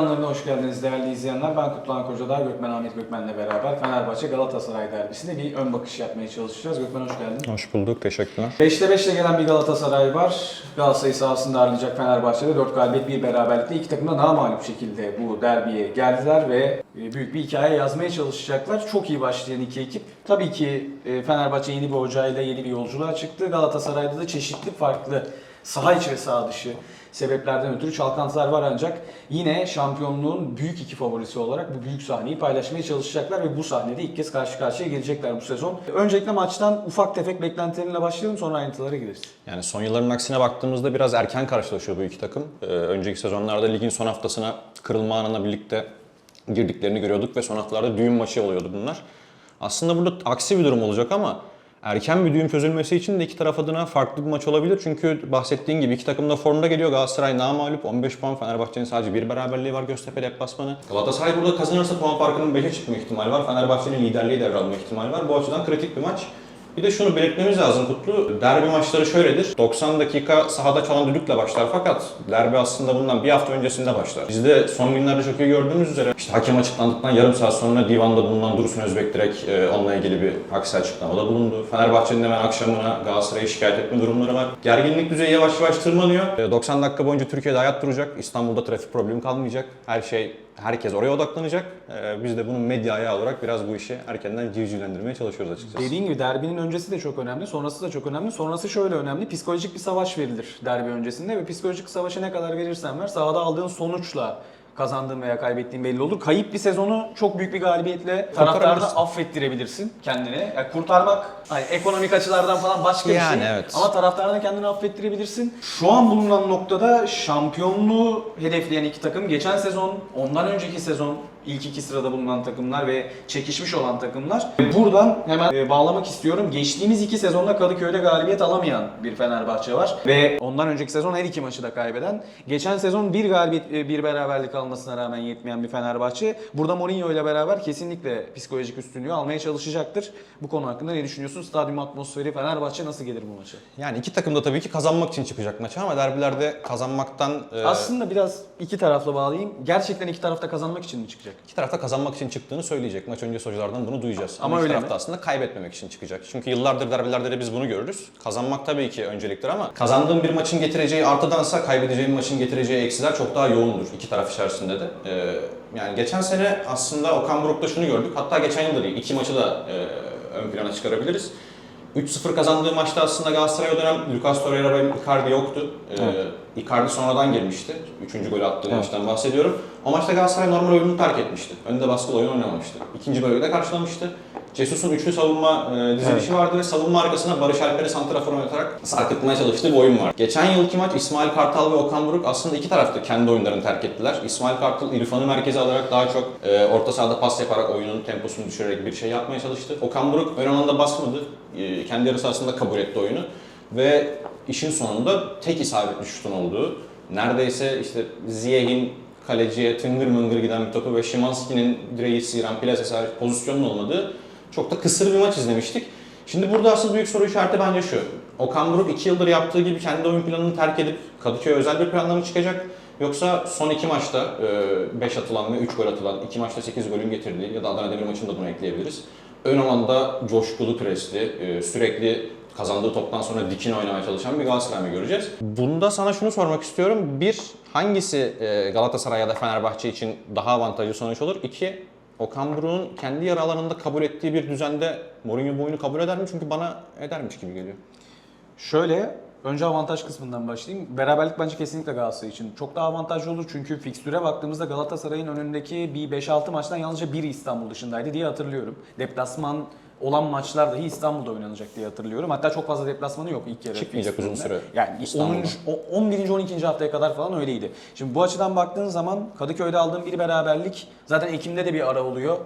ekranlarına hoş geldiniz değerli izleyenler. Ben Kutluhan Kocadağ, Gökmen Ahmet Gökmen'le beraber Fenerbahçe Galatasaray derbisine bir ön bakış yapmaya çalışacağız. Gökmen hoş geldin. Hoş bulduk, teşekkürler. 5'te 5'le gelen bir Galatasaray var. Galatasaray'ı sahasında ağırlayacak Fenerbahçe'de 4 galibiyet bir beraberlikle iki takım da daha mağlup şekilde bu derbiye geldiler ve e, büyük bir hikaye yazmaya çalışacaklar. Çok iyi başlayan iki ekip. Tabii ki e, Fenerbahçe yeni bir hocayla yeni bir yolculuğa çıktı. Galatasaray'da da çeşitli farklı saha içi ve saha dışı sebeplerden ötürü çalkantılar var ancak yine şampiyonluğun büyük iki favorisi olarak bu büyük sahneyi paylaşmaya çalışacaklar ve bu sahnede ilk kez karşı karşıya gelecekler bu sezon. Öncelikle maçtan ufak tefek beklentileriyle başlayalım sonra ayrıntılara gireriz. Yani son yılların aksine baktığımızda biraz erken karşılaşıyor bu iki takım. Ee, önceki sezonlarda ligin son haftasına kırılma anına birlikte girdiklerini görüyorduk ve son haftalarda düğün maçı oluyordu bunlar. Aslında burada aksi bir durum olacak ama erken bir düğüm çözülmesi için de iki taraf adına farklı bir maç olabilir. Çünkü bahsettiğin gibi iki takım da formda geliyor. Galatasaray namağlup 15 puan. Fenerbahçe'nin sadece bir beraberliği var Göztepe deplasmanı. Galatasaray burada kazanırsa puan farkının 5'e çıkma ihtimali var. Fenerbahçe'nin liderliği devralma ihtimali var. Bu açıdan kritik bir maç. Bir de şunu belirtmemiz lazım Kutlu. Derbi maçları şöyledir. 90 dakika sahada çalan düdükle başlar fakat derbi aslında bundan bir hafta öncesinde başlar. Biz de son günlerde çok iyi gördüğümüz üzere işte hakem açıklandıktan yarım saat sonra divanda bulunan Dursun Özbek direkt e, onunla ilgili bir aksi açıklamada bulundu. Fenerbahçe'nin hemen akşamına Galatasaray'ı şikayet etme durumları var. Gerginlik düzeyi yavaş yavaş tırmanıyor. E, 90 dakika boyunca Türkiye'de hayat duracak. İstanbul'da trafik problemi kalmayacak. Her şey herkes oraya odaklanacak. E, biz de bunun medya ayağı olarak biraz bu işi erkenden civcivlendirmeye çalışıyoruz açıkçası. Dediğin gibi derbinin öncesi de çok önemli, sonrası da çok önemli. Sonrası şöyle önemli, psikolojik bir savaş verilir derbi öncesinde ve psikolojik savaşı ne kadar verirsen ver sahada aldığın sonuçla kazandığın veya kaybettiğin belli olur. Kayıp bir sezonu çok büyük bir galibiyetle taraftarını affettirebilirsin kendine. Yani kurtarmak hani ekonomik açılardan falan başka Yani bir şey. evet. Ama taraftarını kendini affettirebilirsin. Şu an bulunan noktada şampiyonluğu hedefleyen iki takım geçen sezon, ondan önceki sezon ilk iki sırada bulunan takımlar ve çekişmiş olan takımlar. Buradan hemen e, bağlamak istiyorum. Geçtiğimiz iki sezonda Kadıköy'de galibiyet alamayan bir Fenerbahçe var. Ve ondan önceki sezon her iki maçı da kaybeden. Geçen sezon bir galibiyet, e, bir beraberlik almasına rağmen yetmeyen bir Fenerbahçe. Burada Mourinho ile beraber kesinlikle psikolojik üstünlüğü almaya çalışacaktır. Bu konu hakkında ne düşünüyorsun? Stadyum atmosferi Fenerbahçe nasıl gelir bu maça? Yani iki takım da tabii ki kazanmak için çıkacak maça ama derbilerde kazanmaktan e, Aslında biraz iki tarafla bağlayayım. Gerçekten iki tarafta kazanmak için mi çıkacak? İki tarafta kazanmak için çıktığını söyleyecek. Maç öncesi hocalardan bunu duyacağız. Ama Ama, iki öyle tarafta mi? aslında kaybetmemek için çıkacak. Çünkü yıllardır derbilerde de biz bunu görürüz. Kazanmak tabii ki önceliktir ama kazandığın bir maçın getireceği artıdansa kaybedeceğin maçın getireceği eksiler çok daha yoğundur iki taraf içerisinde de. E, yani geçen sene aslında Okan Buruk'ta şunu gördük. Hatta geçen yıl da değil. iki maçı da e, ön plana çıkarabiliriz. 3-0 kazandığı maçta aslında Galatasaray o dönem Lucas Torreira ve Icardi yoktu. Ee, Icardi sonradan girmişti. Üçüncü golü attığı Evet. maçtan bahsediyorum. O maçta Galatasaray normal oyununu terk etmişti. Önde baskılı oyun oynamamıştı. İkinci golü de karşılamıştı. Cesus'un üçlü savunma e, dizilişi vardı ve savunma arkasına Barış Alper'i santrafor oynatarak sarkıtmaya çalıştığı bir oyun var. Geçen yılki maç İsmail Kartal ve Okan Buruk aslında iki tarafta kendi oyunlarını terk ettiler. İsmail Kartal İrfan'ı merkeze alarak daha çok e, orta sahada pas yaparak oyunun temposunu düşürerek bir şey yapmaya çalıştı. Okan Buruk ön alanda basmadı. E, kendi yarı sahasında kabul etti oyunu. Ve işin sonunda tek isabetli şutun olduğu, neredeyse işte Ziyeh'in kaleciye tıngır mıngır giden bir topu ve Şimanski'nin direği sıyıran hariç pozisyonun olmadığı çok da kısır bir maç izlemiştik. Şimdi burada asıl büyük soru işareti bence şu. Okan Buruk 2 yıldır yaptığı gibi kendi oyun planını terk edip Kadıköy'e özel bir planla mı çıkacak? Yoksa son iki maçta 5 atılan ve 3 gol atılan, 2 maçta 8 golün getirdiği ya da Adana Demir maçını da buna ekleyebiliriz. Ön alanda coşkulu presli, e, sürekli kazandığı toptan sonra dikine oynamaya çalışan bir Galatasaray mı göreceğiz? Bunda sana şunu sormak istiyorum. Bir, hangisi e, Galatasaray ya da Fenerbahçe için daha avantajlı sonuç olur? İki, Okan Buruk'un kendi yarı alanında kabul ettiği bir düzende Mourinho bu oyunu kabul eder mi? Çünkü bana edermiş gibi geliyor. Şöyle, önce avantaj kısmından başlayayım. Beraberlik bence kesinlikle Galatasaray için çok daha avantajlı olur. Çünkü fikstüre baktığımızda Galatasaray'ın önündeki bir 5-6 maçtan yalnızca biri İstanbul dışındaydı diye hatırlıyorum. Deplasman olan maçlar dahi İstanbul'da oynanacak diye hatırlıyorum. Hatta çok fazla deplasmanı yok ilk yarı. Çıkmayacak uzun süre Yani İstanbul'da. 10. o- 11. 12. haftaya kadar falan öyleydi. Şimdi bu açıdan baktığın zaman Kadıköy'de aldığın bir beraberlik zaten Ekim'de de bir ara oluyor.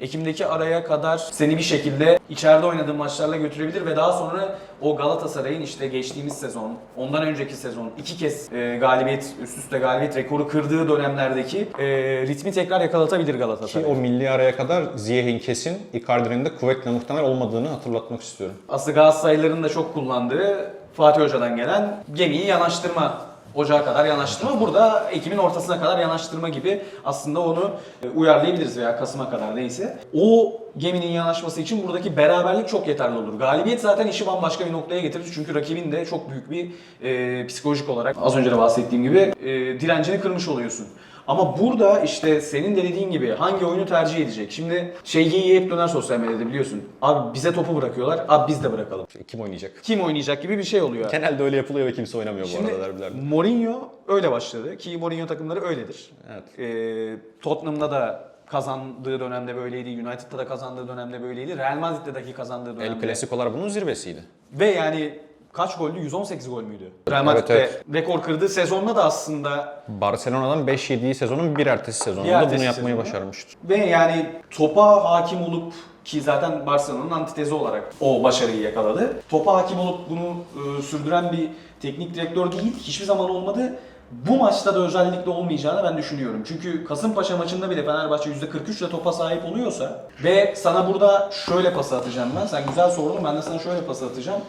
Ekim'deki araya kadar seni bir şekilde içeride oynadığın maçlarla götürebilir ve daha sonra o Galatasaray'ın işte geçtiğimiz sezon, ondan önceki sezon iki kez e, galibiyet, üst üste galibiyet rekoru kırdığı dönemlerdeki e, ritmi tekrar yakalatabilir Ki Galatasaray. o milli araya kadar Ziyeh'in kesin, Icardi'nin de kuvvetle muhtemel olmadığını hatırlatmak istiyorum. Aslında Galatasaraylıların da çok kullandığı Fatih Hoca'dan gelen gemiyi yanaştırma Ocağa kadar yanaştırma. Burada Ekim'in ortasına kadar yanaştırma gibi aslında onu e, uyarlayabiliriz veya Kasım'a kadar neyse. O geminin yanaşması için buradaki beraberlik çok yeterli olur. Galibiyet zaten işi bambaşka bir noktaya getirir. Çünkü rakibin de çok büyük bir e, psikolojik olarak az önce de bahsettiğim gibi e, direncini kırmış oluyorsun. Ama burada işte senin de dediğin gibi hangi oyunu tercih edecek? Şimdi şey hep döner sosyal medyada biliyorsun. Abi bize topu bırakıyorlar, abi biz de bırakalım. Kim oynayacak? Kim oynayacak gibi bir şey oluyor. Genelde öyle yapılıyor ve kimse oynamıyor bu Şimdi arada derbilerde. Mourinho öyle başladı ki Mourinho takımları öyledir. Evet. Ee, Tottenham'da da kazandığı dönemde böyleydi, United'da da kazandığı dönemde böyleydi, Real Madrid'de dahi kazandığı El dönemde. Clasico'lar bunun zirvesiydi. Ve yani kaç goldü? 118 gol müydü? Real Madrid'de evet. rekor kırdığı sezonda da aslında Barcelona'dan 5 yediği sezonun bir ertesi sezonunda Bir ertesi bunu yapmayı sezonda. başarmıştı. ve yani topa hakim olup ki zaten Barcelona'nın antitezi olarak o başarıyı yakaladı. Topa hakim olup bunu e, sürdüren bir teknik direktör değil, hiçbir zaman olmadı. Bu maçta da özellikle olmayacağını ben düşünüyorum. Çünkü Kasımpaşa maçında bile Fenerbahçe %43 ile topa sahip oluyorsa ve sana burada şöyle pas atacağım ben. Sen güzel sordun ben de sana şöyle pas atacağım.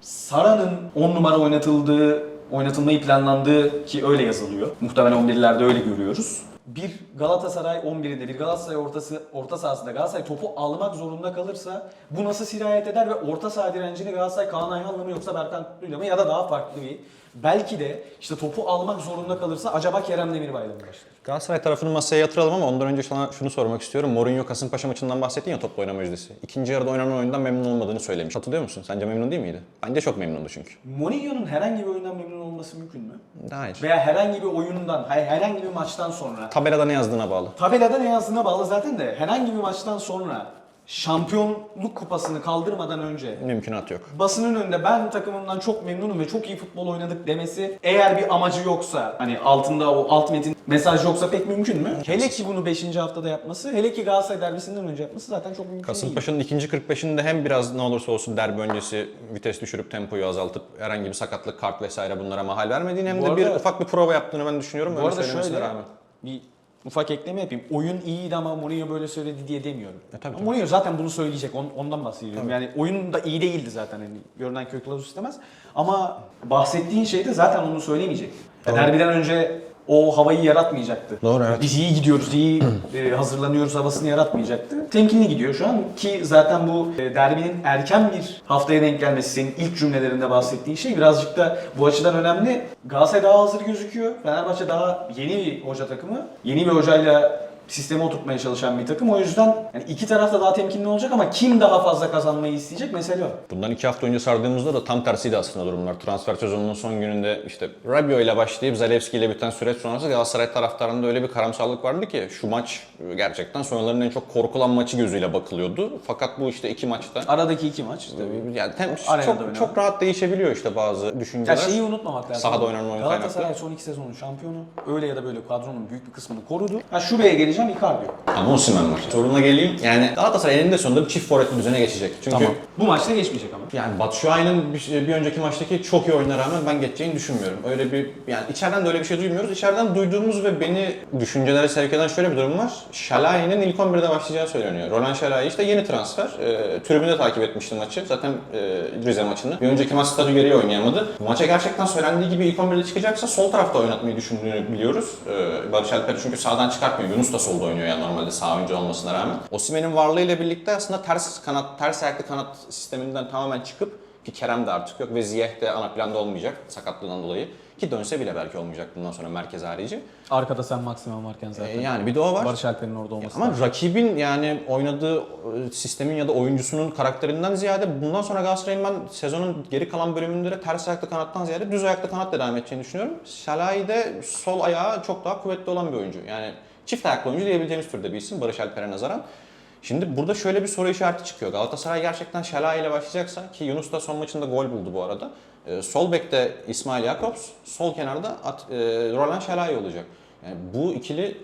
Sara'nın 10 numara oynatıldığı, oynatılmayı planlandığı ki öyle yazılıyor. Muhtemelen 11'lerde öyle görüyoruz. Bir Galatasaray 11'inde, bir Galatasaray ortası, orta sahasında Galatasaray topu almak zorunda kalırsa bu nasıl sirayet eder ve orta saha direncini Galatasaray Kaan Ayhan'la mı yoksa Berkan Kutlu'yla mı ya da daha farklı bir belki de işte topu almak zorunda kalırsa acaba Kerem Demirbay'la mı başlar? Galatasaray tarafını masaya yatıralım ama ondan önce sana şunu sormak istiyorum. Mourinho Kasımpaşa maçından bahsettin ya topla oynama yüzdesi. İkinci yarıda oynanan oyundan memnun olmadığını söylemiş. Hatırlıyor musun? Sence memnun değil miydi? Bence çok memnundu çünkü. Mourinho'nun herhangi bir oyundan memnun olması mümkün mü? Hayır. Veya herhangi bir oyundan, hayır, herhangi bir maçtan sonra Tabelada ne yazdığına bağlı. Tabelada ne yazdığına bağlı zaten de herhangi bir maçtan sonra şampiyonluk kupasını kaldırmadan önce Mümkünat yok. basının önünde ben takımımdan çok memnunum ve çok iyi futbol oynadık demesi eğer bir amacı yoksa hani altında o alt metin mesaj yoksa pek mümkün mü? Hele ki bunu 5. haftada yapması, hele ki Galatasaray derbisinden önce yapması zaten çok mümkün değil. Kasımpaşa'nın ikinci 45'inde hem biraz ne olursa olsun derbi öncesi vites düşürüp tempoyu azaltıp herhangi bir sakatlık, kart vesaire bunlara mahal vermediğini hem Bu de bir arada- ufak bir prova yaptığını ben düşünüyorum. Bu öyle arada söylemesine şöyle rağmen. bir ufak ekleme yapayım. Oyun iyiydi ama Mourinho böyle söyledi diye demiyorum. E, tabii, tabii. Mourinho zaten bunu söyleyecek. on- Ondan bahsediyorum. Yani oyun da iyi değildi zaten. Hani görünen köy istemez. Ama bahsettiğin şey de zaten onu söylemeyecek. Doğru. Derbiden önce o havayı yaratmayacaktı. Doğru, evet. Biz iyi gidiyoruz, iyi e, hazırlanıyoruz havasını yaratmayacaktı. Temkinli gidiyor şu an ki zaten bu e, derbinin erken bir haftaya denk gelmesi senin ilk cümlelerinde bahsettiğin şey birazcık da bu açıdan önemli. Galatasaray daha hazır gözüküyor. Fenerbahçe daha yeni bir hoca takımı. Yeni bir hocayla sisteme oturtmaya çalışan bir takım. O yüzden yani iki taraf da daha temkinli olacak ama kim daha fazla kazanmayı isteyecek mesele o. Bundan iki hafta önce sardığımızda da tam tersiydi aslında durumlar. Transfer sezonunun son gününde işte Rabio ile başlayıp Zalewski ile biten süreç sonrası Galatasaray taraftarında öyle bir karamsarlık vardı ki şu maç gerçekten sonraların en çok korkulan maçı gözüyle bakılıyordu. Fakat bu işte iki maçta Aradaki iki maç. işte. yani tem- çok, oynanan. çok rahat değişebiliyor işte bazı Ya düşünceler. şeyi unutmamak lazım. Sahada oynanan oyun Galatasaray son iki sezonun şampiyonu. Öyle ya da böyle kadronun büyük bir kısmını korudu. Ha şuraya geleceğim Icardi yok. Ama Osimhen var. Soruna geleyim. Yani Galatasaray eninde sonunda bir çift forvetli düzene geçecek. Çünkü Bu maçta geçmeyecek ama. Yani Batshuayi'nin bir, bir önceki maçtaki çok iyi oyuna rağmen ben geçeceğini düşünmüyorum. Öyle bir yani içeriden de öyle bir şey duymuyoruz. İçeriden duyduğumuz ve beni düşüncelere sevk eden şöyle bir durum var. Şalai'nin ilk 11'de başlayacağı söyleniyor. Roland Şalai işte yeni transfer. E, tribünde takip etmiştim maçı. Zaten e, Rize maçını. Bir önceki maç statü gereği oynayamadı. Bu maça gerçekten söylendiği gibi ilk 11'de çıkacaksa sol tarafta oynatmayı düşündüğünü biliyoruz. E, Barış Alper çünkü sağdan çıkartmıyor. Yunus da solda oynuyor yani normalde sağ oyuncu olmasına rağmen. Osimhen'in varlığıyla birlikte aslında ters kanat, ters ayaklı kanat sisteminden tamamen çıkıp ki Kerem de artık yok ve Ziyech de ana planda olmayacak sakatlığından dolayı. Ki dönse bile belki olmayacak bundan sonra merkez harici. Arkada sen maksimum varken zaten. yani bir de o var. Barış Alper'in orada olması. Ama rakibin yani oynadığı e, sistemin ya da oyuncusunun karakterinden ziyade bundan sonra Galatasaray'ın ben sezonun geri kalan bölümünde de ters ayaklı kanattan ziyade düz ayaklı kanatla devam edeceğini düşünüyorum. Şalai de sol ayağı çok daha kuvvetli olan bir oyuncu. Yani çift ayaklı oyuncu diyebileceğimiz türde bir isim Barış Alper'e nazaran. Şimdi burada şöyle bir soru işareti çıkıyor. Galatasaray gerçekten Şalai ile başlayacaksa ki Yunus da son maçında gol buldu bu arada. E, sol bekte İsmail Jakobs, sol kenarda At, e, Roland Şalai olacak. Yani bu ikili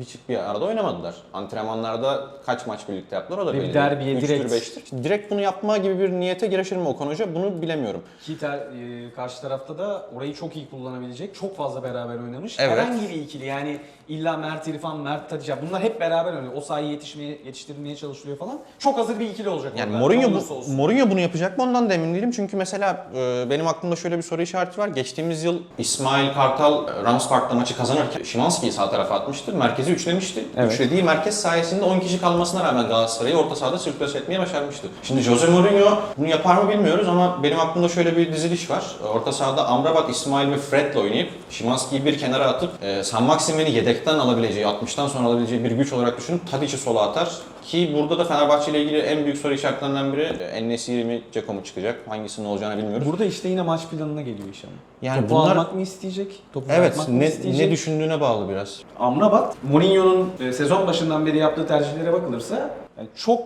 hiç bir arada oynamadılar. Antrenmanlarda kaç maç birlikte yaptılar o da bir belli. derbiye Üçtür, direkt- beştir. Direkt bunu yapma gibi bir niyete girişir mi Okan Hoca bunu bilemiyorum. Ki ter- e, karşı tarafta da orayı çok iyi kullanabilecek, çok fazla beraber oynamış. Evet. Herhangi bir ikili yani İlla Mert İrfan, Mert Tadiç. ya Bunlar hep beraber oynuyor. O sayı yetişmeye, yetiştirilmeye çalışılıyor falan. Çok hazır bir ikili olacak Yani. Mourinho, bu. Mourinho bunu yapacak mı ondan da emin değilim. Çünkü mesela e, benim aklımda şöyle bir soru işareti var. Geçtiğimiz yıl İsmail Kartal e, Rams Park'ta maçı kazanırken Şimanski'yi sağ tarafa atmıştı. Merkezi üçlemişti. Evet. Üçlediği merkez sayesinde 10 kişi kalmasına rağmen Galatasaray'ı orta sahada sirkülasyon etmeye başarmıştı. Şimdi Jose Mourinho bunu yapar mı bilmiyoruz ama benim aklımda şöyle bir diziliş var. Orta sahada Amrabat, İsmail ve Fred'le oynayıp Şimanski'yi bir kenara atıp e, San Maximin'i yedekten alabileceği, 60'tan sonra alabileceği bir güç olarak düşünüp Tadic'i sola atar. Ki burada da Fenerbahçe ile ilgili en büyük soru işaretlerinden biri e, Enesiri mi, Ceko mu çıkacak? Hangisinin olacağını bilmiyoruz. Burada işte yine maç planına geliyor iş ama. Yani Topu bunlar- almak mı isteyecek? Topu Evet, bırakmak mı ne, isteyecek? ne düşündüğüne bağlı biraz. Amrabat, Mourinho'nun e, sezon başından beri yaptığı tercihlere bakılırsa yani çok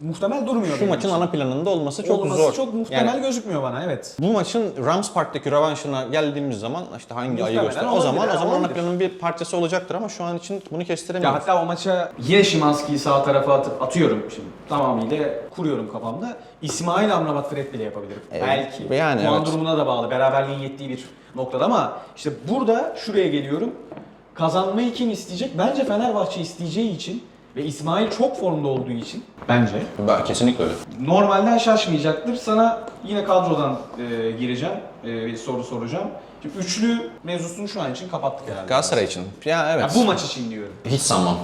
muhtemel durmuyor. Şu benim maçın için. ana planında olması çok Olması zor. çok muhtemel Yani gözükmüyor bana evet. bu maçın Rams Park'taki rövanşına geldiğimiz zaman işte hangi ayı Muhtemelen göster. O olabilir, zaman o zaman ana olabilir. planın bir parçası olacaktır ama şu an için bunu Ya kestiremiyoruz. hatta o maça yine Şimanski'yi sağ tarafa atıp atıyorum şimdi. Tamamıyla kuruyorum kafamda. İsmail Amrabat Fred bile yapabilirim. Evet, Belki. yani Puan evet. durumuna da bağlı. Beraberliğin yettiği bir noktada ama işte burada şuraya geliyorum. Kazanmayı kim isteyecek? Bence Fenerbahçe isteyeceği için ve İsmail çok formda olduğu için bence Ben kesinlikle öyle. normalden şaşmayacaktır. Sana yine kadrodan e, gireceğim. E, bir soru soracağım. Şimdi üçlü mevzusunu şu an için kapattık herhalde. Galatasaray için. Ya evet. Ya bu maç için diyorum. hiç sanmam.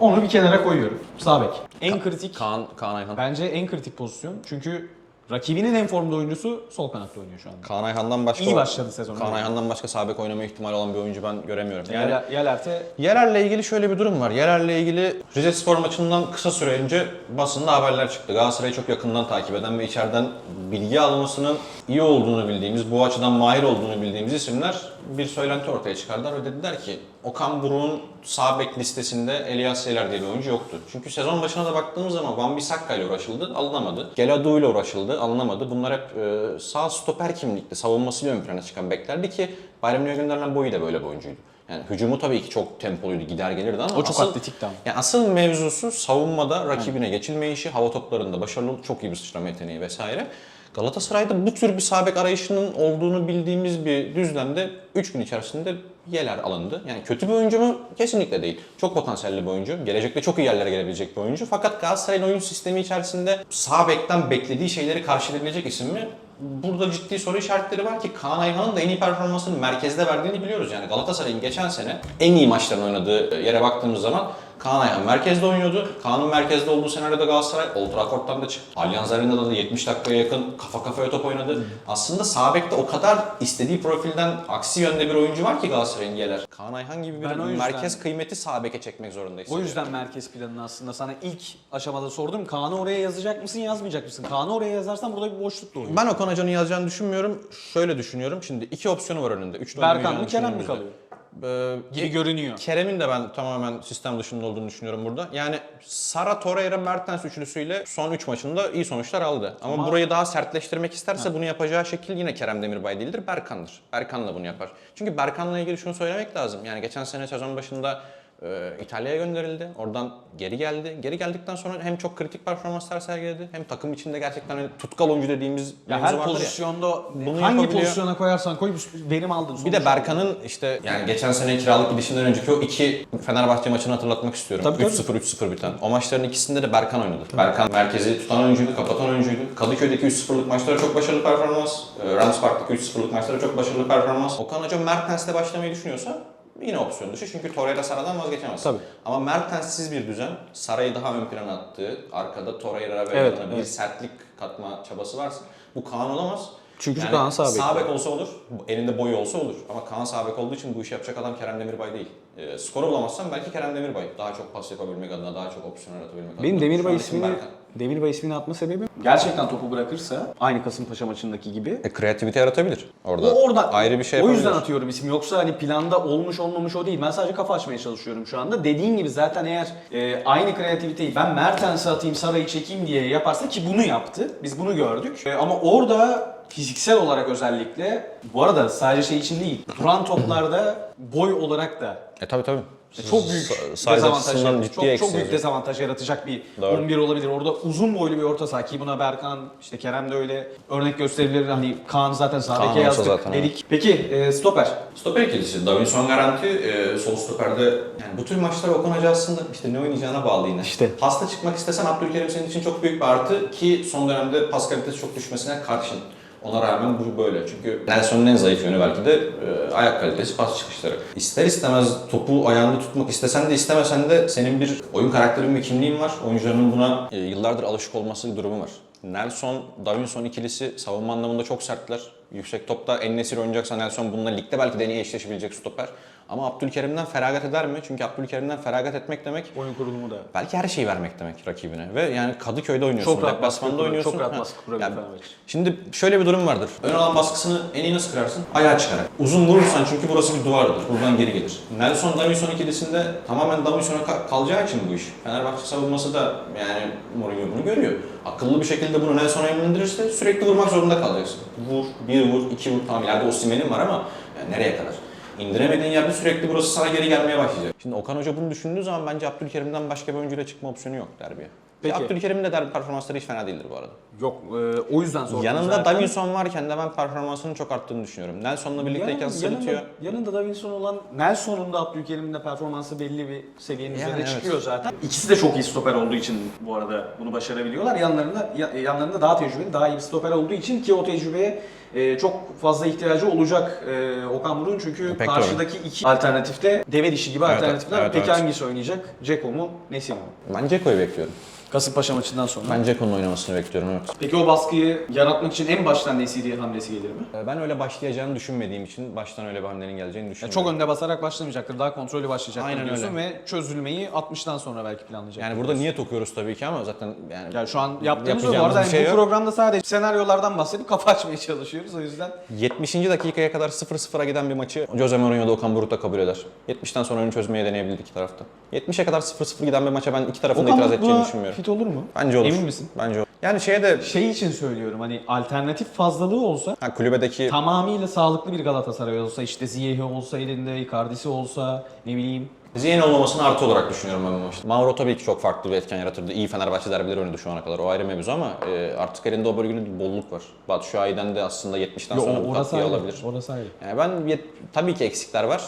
Onu bir kenara koyuyorum. Sağ bek. En kritik, Kaan, Kaan Ayhan. bence en kritik pozisyon. Çünkü rakibinin en formda oyuncusu sol kanatta oynuyor şu anda. Kaan Ayhan'dan başka İyi başladı sezona. Kaan Ayhan'dan başka sağ bek oynama ihtimali olan bir oyuncu ben göremiyorum. Yani Yani Yeler'te Yerer'le ilgili şöyle bir durum var. Yerer'le ilgili Rize Spor maçından kısa süre önce basında haberler çıktı. Galatasaray'ı çok yakından takip eden ve içeriden bilgi almasının iyi olduğunu bildiğimiz, bu açıdan mahir olduğunu bildiğimiz isimler bir söylenti ortaya çıkardılar ve dediler ki Okan Buruk'un sağ bek listesinde Elias Seyler diye bir oyuncu yoktu. Çünkü sezon başına da baktığımız zaman Van Bissaka ile uğraşıldı, alınamadı. Geladu ile uğraşıldı, alınamadı. Bunlar hep e, sağ stoper kimlikli, savunmasıyla ön plana çıkan beklerdi ki Bayram gönderilen boyu da böyle bir oyuncuydu. Yani hücumu tabii ki çok tempoluydu, gider gelirdi ama o çok asıl, atletikti ama. yani asıl mevzusu savunmada rakibine geçilme işi, hava toplarında başarılı, çok iyi bir sıçrama yeteneği vesaire. Galatasaray'da bu tür bir sabek arayışının olduğunu bildiğimiz bir düzlemde 3 gün içerisinde Yeler alındı. Yani kötü bir oyuncu mu? Kesinlikle değil. Çok potansiyelli bir oyuncu. Gelecekte çok iyi yerlere gelebilecek bir oyuncu. Fakat Galatasaray'ın oyun sistemi içerisinde sağ beklediği şeyleri karşılayabilecek isim mi? Burada ciddi soru işaretleri var ki Kaan Ayhan'ın da en iyi performansını merkezde verdiğini biliyoruz. Yani Galatasaray'ın geçen sene en iyi maçlarını oynadığı yere baktığımız zaman Kaan Ayhan merkezde oynuyordu. Kaan'ın merkezde olduğu senaryoda Galatasaray Old Trafford'dan da çıktı. Allianz Arena'da da 70 dakikaya yakın kafa kafaya top oynadı. Aslında sağ bekte o kadar istediği profilden aksi yönde bir oyuncu var ki Galatasaray'ın Yeler. Kaan Ayhan gibi bir Ben o yüzden- merkez kıymeti sağ beke çekmek zorunda O yüzden merkez planını aslında sana ilk aşamada sordum. Kaan'ı oraya yazacak mısın, yazmayacak mısın? Kaan'ı oraya yazarsan burada bir boşluk doğuyor. Ben Okan Hoca'nın yazacağını düşünmüyorum. Şöyle düşünüyorum. Şimdi iki opsiyonu var önünde. Üç Berkan mı, Kerem mi kalıyor? Ee, Gibi görünüyor. Kerem'in de ben tamamen sistem dışında olduğunu düşünüyorum burada. Yani Sara, Torreira, Mertens üçlüsüyle son 3 maçında iyi sonuçlar aldı. Ama, Ama- burayı daha sertleştirmek isterse bunu yapacağı şekil yine Kerem Demirbay değildir, Berkan'dır. Berkan da bunu yapar. Çünkü Berkan'la ilgili şunu söylemek lazım. Yani geçen sene sezon başında e, İtalya'ya gönderildi. Oradan geri geldi. Geri geldikten sonra hem çok kritik performanslar sergiledi hem takım içinde gerçekten hani tutkal oyuncu dediğimiz Ya her vardır ya. pozisyonda Bunu hangi yapabiliyor. pozisyona koyarsan koy verim aldın. Bir de Berkan'ın işte yani geçen sene kiralık gidişinden önceki o iki Fenerbahçe maçını hatırlatmak istiyorum. Tabii, tabii. 3-0 3-0 biten. O maçların ikisinde de Berkan oynadı. Berkan merkezi tutan oyuncuydu, kapatan oyuncuydu. Kadıköy'deki 3-0'lık maçlara çok başarılı performans. e, Rams Park'taki 3-0'lık maçlara çok başarılı performans. Okan Hoca Mertens'le başlamayı düşünüyorsa yine opsiyon dışı çünkü Torreira Sara'dan vazgeçemez. Tabii. Ama Mertens'siz bir düzen Sara'yı daha ön plana attığı, arkada Torreira ve Evet, Yalın'a bir evet. sertlik katma çabası varsa bu Kaan olamaz. Çünkü Kaan sağ bek. Sağ bek olsa olur, elinde boyu olsa olur. Ama Kaan sağ bek olduğu için bu işi yapacak adam Kerem Demirbay değil. E, skoru bulamazsan belki Kerem Demirbay. Daha çok pas yapabilmek adına, daha çok opsiyon yaratabilmek adına. Benim Demirbay ismini Berkan. Demirbay ismini atma sebebim gerçekten topu bırakırsa aynı Kasımpaşa maçındaki gibi E, kreativite yaratabilir orada. O orada ayrı bir şey O yüzden atıyorum isim. Yoksa hani planda olmuş olmamış o değil. Ben sadece kafa açmaya çalışıyorum şu anda. Dediğin gibi zaten eğer e, aynı kreativiteyi ben Mertens'e atayım, Saray'ı çekeyim diye yaparsa ki bunu yaptı. Biz bunu gördük. E, ama orada fiziksel olarak özellikle bu arada sadece şey için değil. Duran toplarda boy olarak da E tabi tabi. çok büyük Sa- dezavantaj, açısından çok, ciddi çok eksiği. büyük dezavantaj yaratacak bir Doğru. 11 olabilir. Orada uzun boylu bir orta saha ki buna Berkan, işte Kerem de öyle örnek gösterilir. Hani Kaan zaten Kaan yazdık zaten, dedik. Peki e, stoper. Stoper ikilisi. Davinson garanti, e, sol stoperde yani bu tür maçlar Okan Hoca aslında işte ne oynayacağına bağlı yine. İşte. Pasta çıkmak istesen Abdülkerim senin için çok büyük bir artı ki son dönemde pas kalitesi çok düşmesine karşın. Ona rağmen bu böyle. Çünkü Nelson'un en zayıf yönü belki de e, ayak kalitesi, pas çıkışları. İster istemez topu ayağında tutmak istesen de istemesen de senin bir oyun karakterin ve kimliğin var. Oyuncuların buna e, yıllardır alışık olması durumu var. Nelson, Davinson ikilisi savunma anlamında çok sertler. Yüksek topta Ennesir oynayacaksa Nelson bununla ligde belki de en iyi eşleşebilecek stoper. Ama Abdülkerim'den feragat eder mi? Çünkü Abdülkerim'den feragat etmek demek Oyun kurulumu da. belki her şeyi vermek demek rakibine. Ve yani Kadıköy'de oynuyorsun, Çok rahat baskı oynuyorsun. çok rahat Ha. baskı kurabilir Yani. Şimdi şöyle bir durum vardır. Ön alan baskısını en iyi nasıl kırarsın? Ayağa çıkarak. Uzun vurursan çünkü burası bir duvardır. Buradan geri gelir. Nelson Davinson ikilisinde tamamen Davinson'a ka- kalacağı için bu iş. Fenerbahçe savunması da yani Mourinho bunu görüyor. Akıllı bir şekilde bunu Nelson'a yönlendirirse sürekli vurmak zorunda kalacaksın. Vur, bir vur, iki vur. Tamam ileride Osimhen'in var ama yani nereye kadar? İndiremediğin yerde sürekli burası sana geri gelmeye başlayacak. Şimdi Okan Hoca bunu düşündüğü zaman bence Abdülkerim'den başka bir oyuncuyla çıkma opsiyonu yok derbiye. Peki. Peki. Abdülkerim'in de derbi performansları hiç fena değildir bu arada. Yok e, o yüzden sordum Yanında zaten. Davinson varken de ben performansının çok arttığını düşünüyorum. Nelson'la birlikteyken Yanın- sırıtıyor. yanında, yanında Davinson olan Nelson'un da Abdülkerim'in de performansı belli bir seviyenin Yani üzerine evet. çıkıyor zaten. İkisi de çok iyi stoper olduğu için bu arada bunu başarabiliyorlar. Yanlarında ya- yanlarında daha tecrübeli, daha iyi bir stoper olduğu için ki o tecrübeye e, çok fazla ihtiyacı olacak e, Okan Buruk'un çünkü Pek karşıdaki iki alternatifte deve dişi gibi Evet, alternatifler. evet, Peki evet. hangisi oynayacak? Ceko mu, Nesiri mi? Ben Ceko'yu bekliyorum. Kasımpaşa maçından sonra. Ben Ceko'nun oynamasını bekliyorum evet. Peki o baskıyı yaratmak için en baştan Nesiri hamlesi gelir mi? Ee, Ben öyle başlayacağını düşünmediğim için baştan öyle bir hamlenin geleceğini Yani düşünmüyorum. çok önde basarak başlamayacaktır. Daha kontrollü başlayacaktır Aynen diyorsun öyle. ve çözülmeyi 60'tan sonra belki planlayacak. Yani burada niyet okuyoruz tabii ki ama zaten yani yani şu an yaptığımız o. Bu Yapacağımız arada bir şey yani bu yok. programda sadece senaryolardan bahsedip kafa açmaya çalışıyoruz. O yüzden 70. dakikaya kadar 0-0'a giden bir maçı Jose Mourinho da Okan Buruk da kabul eder. 70'ten sonra oyunu çözmeye deneyebilir iki tarafta. 70'e kadar 0-0 giden bir maça ben iki tarafın da Okan itiraz edeceğini düşünmüyorum. Fit olur mu? Bence olur. Emin misin? Bence olur. Yani şeye de Şey için söylüyorum hani alternatif fazlalığı olsa ha, kulübedeki tamamıyla sağlıklı bir Galatasaray olsa işte Ziyech olsa elinde, Icardi'si olsa ne bileyim Ziyen olmamasını artı olarak düşünüyorum ben bu maçta. Mauro tabii ki çok farklı bir etken yaratırdı. İyi Fenerbahçe derbileri oynadı şu ana kadar. O ayrı mevzu ama e, artık elinde o bölgede bir bolluk var. Batu Şuay'den de aslında 70'ten Yo, sonra bu katkıyı alabilir. Orası ayrı. Yani ben yet- tabii ki eksikler var.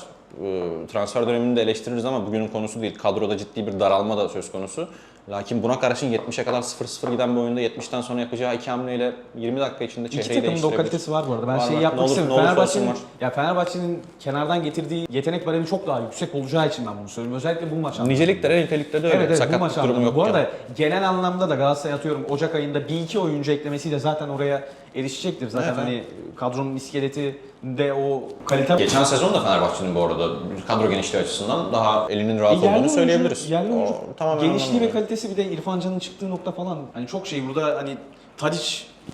E, transfer döneminde eleştiririz ama bugünün konusu değil. Kadroda ciddi bir daralma da söz konusu. Lakin buna karşın 70'e kadar 0-0 giden bir oyunda 70'ten sonra yapacağı iki hamleyle 20 dakika içinde İki çehreyi takımın da o değiştirebilir. kalitesi var bu arada. Ben Var, şeyi var. yapmak istemiyorum. Fenerbahçe'nin ya Fenerbahçe'nin kenardan getirdiği yetenek baremi çok daha yüksek olacağı için ben bunu söylüyorum. Özellikle bu maç anlamında. Nicelikte, nitelikte de öyle. Evet, evet bu Sakatlık durumu yok. Bu arada genel anlamda da Galatasaray atıyorum Ocak ayında bir iki oyuncu eklemesiyle zaten oraya erişecektir. Zaten Evet, hani kadronun iskeletinde o kalite Geçen sezon da Fenerbahçe'nin bu arada kadro genişliği açısından daha elinin rahat E, olduğunu oyuncu- söyleyebiliriz. Yerli O oyuncu tamamen genişliği ve kalitesi bir de İrfan Can'ın çıktığı nokta falan. Hani çok şey burada hani Tadic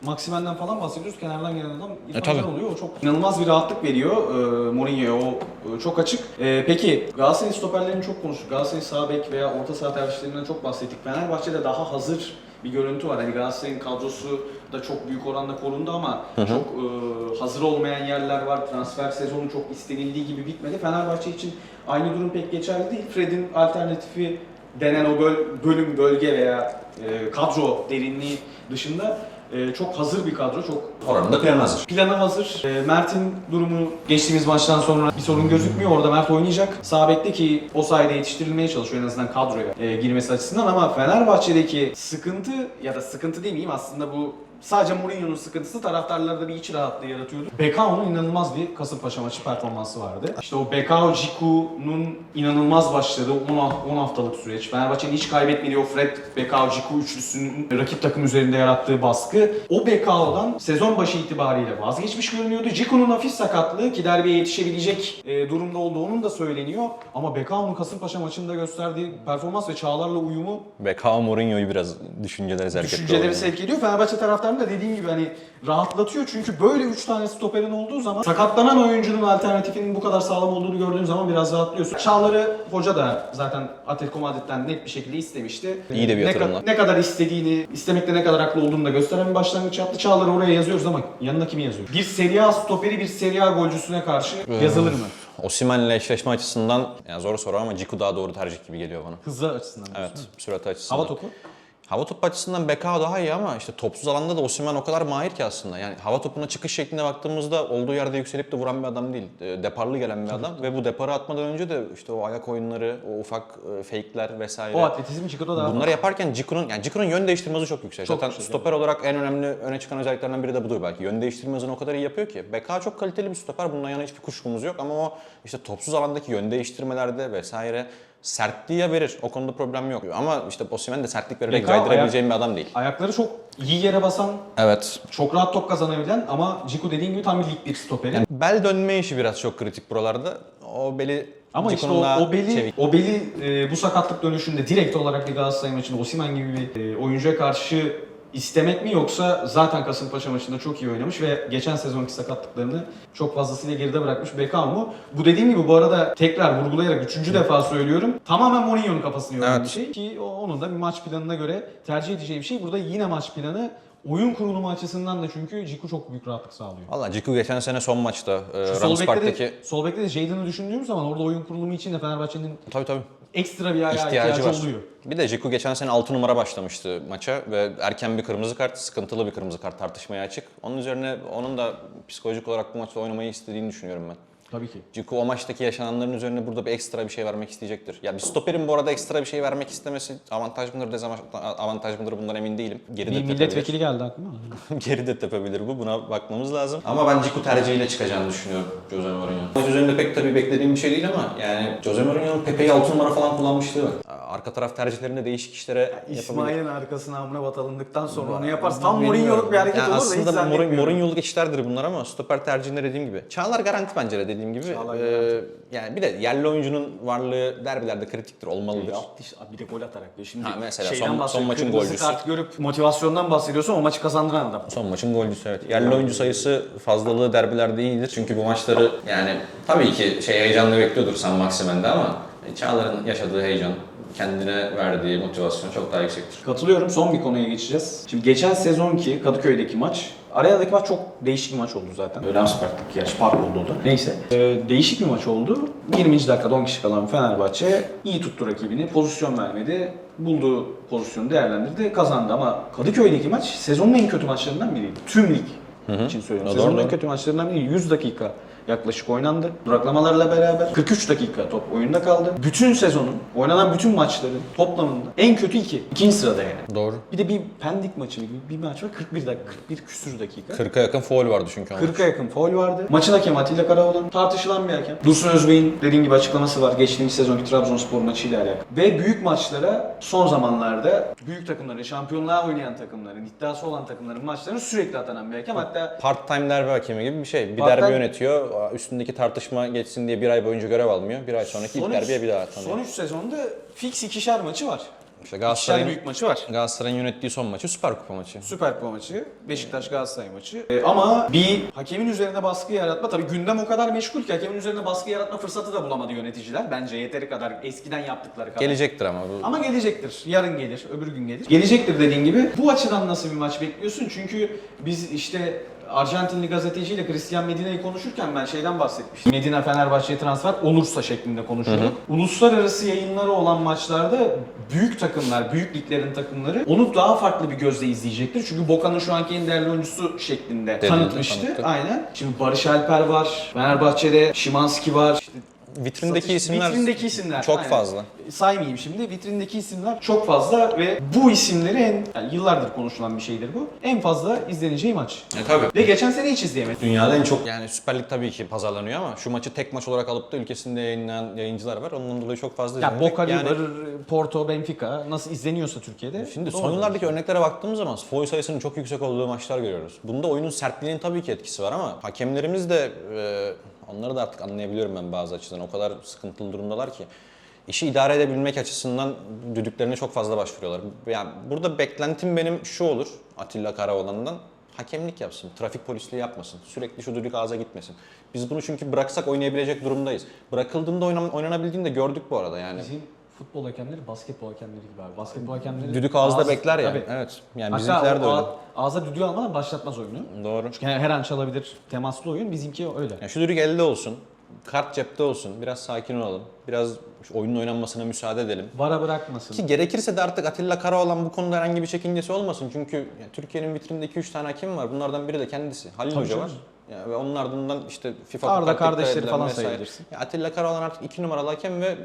Maksimen'den falan bahsediyoruz. Kenardan gelen adam İrfan E, oluyor. O çok inanılmaz bir rahatlık veriyor e, Mourinho'ya. O e, çok açık. E, peki Galatasaray stoperlerini çok konuştuk. Galatasaray sağ bek veya orta saha tercihlerinden çok bahsettik. Fenerbahçe'de daha hazır bir görüntü var. Hani Galatasaray'ın kadrosu da çok büyük oranda korundu ama çok e, hazır olmayan yerler var. Transfer sezonu çok istenildiği gibi bitmedi. Fenerbahçe için aynı durum pek geçerli değil. Fred'in alternatifi denen o böl- bölüm, bölge veya e, kadro derinliği dışında e, çok hazır bir kadro. Çok Oranında plan hazır. planı hazır. E, Mert'in durumu geçtiğimiz maçtan sonra bir sorun gözükmüyor. Orada Mert oynayacak. Sağ bekte ki o sayede yetiştirilmeye çalışıyor en azından kadroya e, girmesi açısından ama Fenerbahçe'deki sıkıntı ya da sıkıntı demeyeyim aslında bu Sadece Mourinho'nun sıkıntısı taraftarlarda bir iç rahatlığı yaratıyordu. Bekao'nun inanılmaz bir Kasımpaşa maçı performansı vardı. İşte o Bekao Ciku'nun inanılmaz başladığı 10, ha- 10 haftalık süreç. Fenerbahçe'nin hiç kaybetmediği o Fred, Bekao, Ciku üçlüsünün rakip takım üzerinde yarattığı baskı. O Bekao'dan sezon başı itibariyle vazgeçmiş görünüyordu. Ciku'nun hafif sakatlığı ki derbiye yetişebilecek e, durumda olduğu onun da söyleniyor. Ama Bekao'nun Kasımpaşa maçında gösterdiği performans ve Çağlar'la uyumu Beckham Mourinho'yu biraz düşünceleri zerk etti. düşünceleri orada. sevk ediyor. Fenerbahçe taraftarını da dediğim gibi hani rahatlatıyor. Çünkü böyle 3 tane stoperin olduğu zaman sakatlanan oyuncunun alternatifinin bu kadar sağlam olduğunu gördüğün zaman biraz rahatlıyorsun. Çağlar'ı hoca da zaten Atletico Madrid'den net bir şekilde istemişti. İyi de bir ne, yatırımla. ka- ne kadar istediğini, istemekte ne kadar haklı olduğunu da gösteren bir başlangıç yaptı. Çağlar'ı oraya yazıyoruz ama yanına kimi yazıyor? Bir Serie A stoperi bir Serie A golcüsüne karşı yazılır mı? Osimhen'le eşleşme açısından yani zor soru ama Ciku daha doğru tercih gibi geliyor bana. Hızlı açısından. Evet, sürat açısından. Hava topu. Hava topu açısından Bekao daha iyi ama işte topsuz alanda da Osimhen o kadar mahir ki aslında. Yani hava topuna çıkış şekline baktığımızda olduğu yerde yükselip de vuran bir adam değil. E, Deparlı gelen bir adam ve bu deparı atmadan önce de işte o ayak oyunları, o ufak e, fake'ler vesaire. O atletizm Chico'da daha Bunları yaparken Ciku'nun yani Ciku'nun yön değiştirme hızı çok yüksek. Çok Zaten yüksek, stoper olarak en önemli öne çıkan özelliklerinden biri de budur belki. Yön değiştirme hızını o kadar iyi yapıyor ki. Beka çok kaliteli bir stoper. Bundan yana hiçbir kuşkumuz yok ama o işte topsuz alandaki yön değiştirmelerde vesaire sertliğe verir. O konuda problem yok. Ama işte Osimhen de sertlik vererek Bekao caydırabileceğim bir adam değil. Ayakları çok iyi yere basan, Evet. çok rahat top kazanabilen ama Ciku dediğin gibi tam bir lig bir stoperi. Yani bel dönme işi biraz çok kritik buralarda. O beli Ama işte o, o beli, çevik. o beli e, bu sakatlık dönüşünde direkt olarak bir Galatasaray maçında Osimhen gibi bir e, oyuncuya karşı istemek mi yoksa zaten Kasımpaşa maçında çok iyi oynamış ve geçen sezonki sakatlıklarını çok fazlasıyla geride bırakmış Beckham mu? Bu dediğim gibi bu arada tekrar vurgulayarak üçüncü defa söylüyorum. Tamamen Mourinho'nun kafasını yoran Evet. bir şey ki onun da bir maç planına göre tercih edeceği bir şey. Burada yine maç planı oyun kurulumu açısından da çünkü Ciku çok büyük rahatlık sağlıyor. Valla Ciku geçen sene son maçta e, sol Rams bekte Park'taki... de, sol bekte de Jadon'ı düşündüğüm zaman orada oyun kurulumu için de Fenerbahçe'nin Tabii tabii. ekstra bir ayağa ihtiyacı ihtiyacı, var. oluyor. Bir de Ciku geçen sene 6 numara başlamıştı maça ve erken bir kırmızı kart, sıkıntılı bir kırmızı kart tartışmaya açık. Onun üzerine onun da psikolojik olarak bu maçta oynamayı istediğini düşünüyorum ben. Tabii ki. Ciku o maçtaki yaşananların üzerine burada bir ekstra bir şey vermek isteyecektir. Ya bir stoperin bu arada ekstra bir şey vermek istemesi avantaj mıdır, dezavantaj mıdır bundan emin değilim. Geri de Bir tepebilir. milletvekili geldi aklıma. Geri de tepebilir bu. Buna bakmamız lazım. Ama ben Ciku tercihiyle çıkacağını düşünüyorum Jose Mourinho. Maç üzerinde pek tabii beklediğim bir şey değil ama yani Jose Mourinho'nun Pepe'yi 6 numara falan kullanmışlığı var. Arka taraf tercihlerinde değişik işlere yapabilir. İsmail'in arkasına amına batalındıktan sonra onu yaparsa tam. Mourinho'luk bir hareket Yani olur da hiç aslında Mourinho- zannetmiyorum. Mourinho'luk işlerdir bunlar ama stoper tercihinde dediğim gibi. Çağlar garanti bence de dediğim gibi. Çağlar Ee, yani bir de yerli oyuncunun varlığı derbilerde kritiktir, olmalıdır. Yaptı işte, bir de gol atarak. Şimdi Ha, mesela şeyden son- son maçın kırmızı golcüsü. kart görüp motivasyondan bahsediyorsun o maçı kazandıran adam. Son maçın golcüsü evet. Yerli oyuncu sayısı fazlalığı derbilerde iyidir. Çünkü bu maçları yani tabii ki şey heyecanlı bekliyordur San Maximen'de ama Çağlar'ın yaşadığı heyecan, kendine verdiği motivasyon çok daha yüksektir. Katılıyorum. Son bir konuya geçeceğiz. Şimdi geçen sezonki Kadıköy'deki maç Arena'daki maç çok değişik bir maç oldu zaten. Öğlen Spark'taki gerçi park oldu o da. Neyse. Ee, değişik bir maç oldu. 20. dakikada 10 kişi kalan Fenerbahçe iyi tuttu rakibini. Pozisyon vermedi. Bulduğu pozisyonu değerlendirdi. Kazandı ama Kadıköy'deki maç sezonun en kötü maçlarından biriydi. Tüm lig için söylüyorum. Sezonun en kötü maçlarından biri. 100 dakika yaklaşık oynandı. Duraklamalarla beraber 43 dakika top oyunda kaldı. Bütün sezonun oynanan bütün maçların toplamında en kötü iki. İkinci sırada yani. Doğru. Bir de bir Pendik maçı gibi bir maç var 41 dakika 41 küsür dakika. 40'a yakın foul vardı çünkü onun. 40'a yakın foul vardı. Maçın hakemi Atilla Karaoğlan tartışılan bir hakem. Dursun Özbey'in dediğim gibi açıklaması var geçtiğimiz sezonki Trabzonspor maçıyla alakalı. Ve büyük maçlara son zamanlarda büyük takımların, şampiyonluğa oynayan takımların, iddiası olan takımların maçlarını sürekli atanan bir hakem. Hatta Part-time derbi hakemi gibi bir şey. Bir Part-time- derbi yönetiyor, üstündeki tartışma geçsin diye bir ay boyunca görev almıyor. Bir ay sonraki ilk son derbiye üç- bir daha atanıyor. Son 3 sezonda fix ikişer maçı var. İşte Galatasaray'ın, büyük maçı var. Galatasaray'ın yönettiği son maçı Süper Kupa maçı. Süper Kupa maçı, Beşiktaş Galatasaray maçı. Ee, ama bir hakemin üzerine baskı yaratma tabii gündem o kadar meşgul ki hakemin üzerine baskı yaratma fırsatı da bulamadı yöneticiler. Bence yeteri kadar eskiden yaptıkları kadar. Gelecektir ama bu. Ama gelecektir. Yarın gelir, öbür gün gelir. Gelecektir dediğin gibi. Bu açıdan nasıl bir maç bekliyorsun? Çünkü biz işte Arjantinli gazeteciyle Christian Medina'yı konuşurken ben şeyden bahsetmiştim. Medina Fenerbahçe'ye transfer olursa şeklinde konuşuyorduk. Uluslararası yayınları olan maçlarda büyük takımlar, büyük liglerin takımları onu daha farklı bir gözle izleyecektir. Çünkü Boca'nın şu anki en değerli oyuncusu şeklinde Dediğinde tanıtmıştı. tanıttı. Aynen. Şimdi Barış Alper var, Fenerbahçe'de Şimanski var. İşte Vitrindeki satış- isimler vitrindeki isimler, çok aynen. fazla. saymayayım şimdi. Vitrindeki isimler çok fazla ve bu isimleri en yani yıllardır konuşulan bir şeydir bu. En fazla izleneceği maç. E tabii. Ve geçen sene hiç izleyemedim. Dünyada en çok yani Süper Lig tabii ki pazarlanıyor ama şu maçı tek maç olarak alıp da ülkesinde yayınlayan yayıncılar var. Ondan dolayı çok fazla Ya izlenecek. Boca Yani- River, Porto, Benfica nasıl izleniyorsa Türkiye'de. Şimdi doğru. son yıllardaki örneklere baktığımız zaman foul sayısının çok yüksek olduğu maçlar görüyoruz. Bunda oyunun sertliğinin tabii ki etkisi var ama hakemlerimiz de e, onları da artık anlayabiliyorum ben bazı açıdan. O kadar sıkıntılı durumdalar ki işi idare edebilmek açısından düdüklerine çok fazla başvuruyorlar. Yani burada beklentim benim şu olur Atilla Karaoğlan'dan. Hakemlik yapsın, trafik polisliği yapmasın. Sürekli şu düdük ağza gitmesin. Biz bunu çünkü bıraksak oynayabilecek durumdayız. Bırakıldığında oynan, oynanabildiğini de gördük bu arada yani. Bizim futbol hakemleri basketbol hakemleri gibi abi. Basketbol hakemleri Düdük ağızda ağız- bekler ya. Tabii. Evet. Yani Hatta bizimkiler de o öyle. ağ- ağza düdüğü almadan başlatmaz oyunu. Doğru. Çünkü her an çalabilir temaslı oyun. Bizimki öyle. Yani şu düdük elde olsun. kart cepte olsun. Biraz sakin olalım. Biraz şu oyunun oynanmasına müsaade edelim. Vara bırakmasın. Ki gerekirse de artık Atilla Karaoğlan bu konuda herhangi bir çekincesi olmasın. Çünkü ya, Türkiye'nin vitrinde 2-3 tane hakim var. Bunlardan biri de kendisi. Halil Tabii Hoca canım. Var. Ya, ve onun ardından işte FIFA Arda kardeşleri falan vesaire. sayabilirsin. Ya Atilla Karaoğlan artık 2 numaralı hakem ve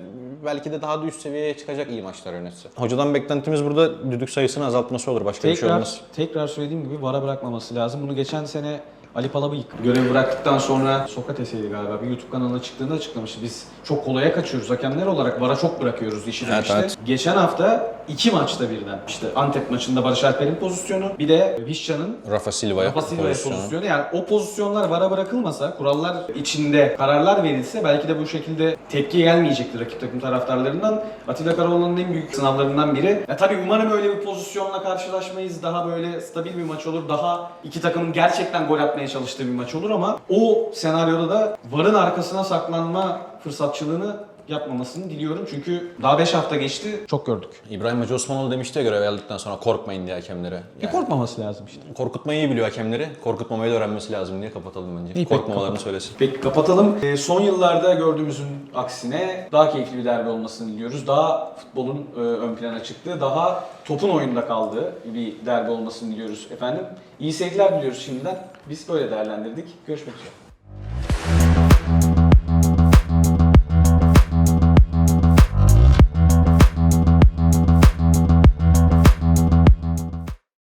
belki de daha da üst seviyeye çıkacak iyi maçlar yönetse. Hocadan beklentimiz burada düdük sayısını azaltması olur. Başka bir şey Tekrar, olmaz. tekrar söylediğim gibi vara bırakmaması lazım. Bunu geçen sene Ali Palabıyık görevi bıraktıktan sonra Sokrates'iydi galiba bir YouTube kanalına çıktığında açıklamıştı. Biz çok kolaya kaçıyoruz hakemler olarak vara çok bırakıyoruz işi Evet, demişti. evet. Geçen hafta iki maçta birden işte Antep maçında Barış Alper'in pozisyonu bir de Vişcan'ın Rafa Silva'ya Rafa Silva'ya pozisyonu. Yani o pozisyonlar vara bırakılmasa, kurallar içinde kararlar verilse belki de bu şekilde tepki gelmeyecektir rakip takım taraftarlarından. Atilla Karaoğlan'ın en büyük sınavlarından biri. Ya tabii umarım öyle bir pozisyonla karşılaşmayız. Daha böyle stabil bir maç olur. Daha iki takımın gerçekten gol atmaya çalıştığı bir maç olur ama o senaryoda da varın arkasına saklanma fırsatçılığını yapmamasını diliyorum. Çünkü daha 5 hafta geçti. Çok gördük. İbrahim Hacı Osmanoğlu demişti ya görev aldıktan sonra korkmayın diye hakemlere. Bir Yani korkmaması lazım işte. korkutmayı iyi biliyor hakemleri. Korkutmamayı da öğrenmesi lazım diye kapatalım bence. İyi, peki, Korkmamalarını kapat. söylesin. Peki kapatalım. Ee, son yıllarda gördüğümüzün aksine daha keyifli bir derbi olmasını diliyoruz. Daha futbolun e, ön plana çıktığı, daha topun oyunda kaldığı bir derbi olmasını diliyoruz efendim. İyi seyirler diliyoruz şimdiden. Biz böyle değerlendirdik. Görüşmek üzere.